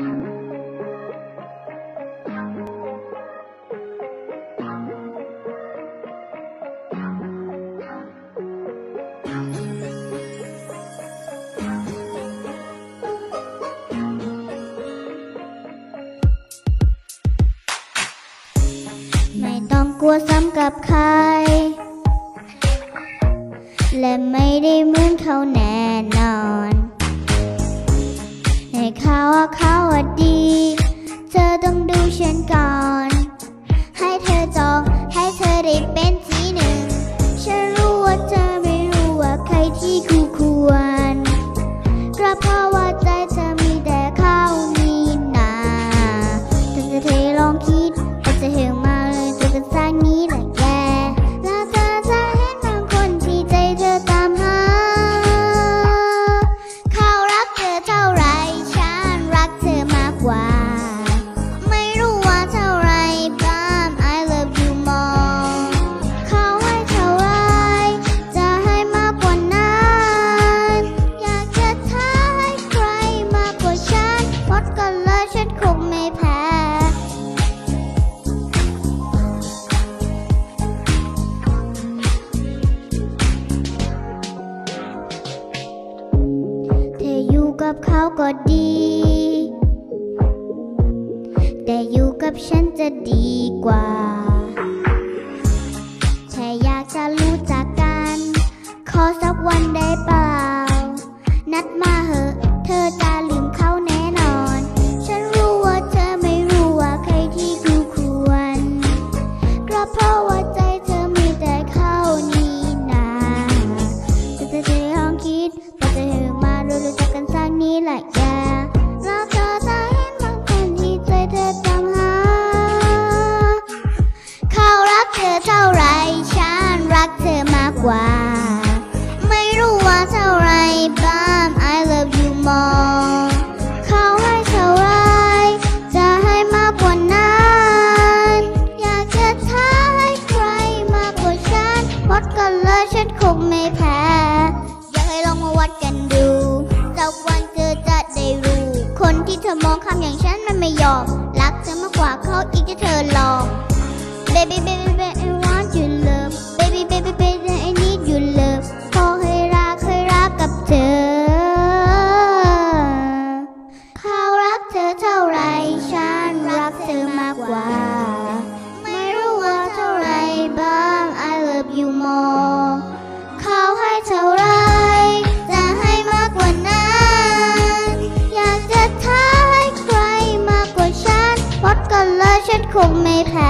ไม่ต้องกลัวซ้ำกับใคร และไม่ได้เหมือนเขาแน่นอน เขาดี เธอต้องดูฉันก่อน ก็ดี แต่อยู่กับฉันจะดีกว่า กว่า ไม่รู้ว่าเท่าไรบ้าง I love you more เขาให้เท่าไร จะให้มากกว่านั้น อยากจะท้าให้ใครมากกว่าฉันวัดกันเลยฉันคงไม่แพ้ อยากให้ลองมาวัดกันดูสักวันเจอจะได้รู้ คนที่เธอมองคำอย่างฉันมันไม่ยอม รักเธอมากกว่าเขาอีกจะเธอลอง baby baby baby อเท่าไรฉันรักเธอมากกว่า ไม่รู้ว่าเท่าไรบ้าง I love you more เขาให้เท่าไรจะให้มากกว่านั้น อยากจะท้าให้ใครมากกว่าฉันวัดกันเลยฉันคงไม่แพ้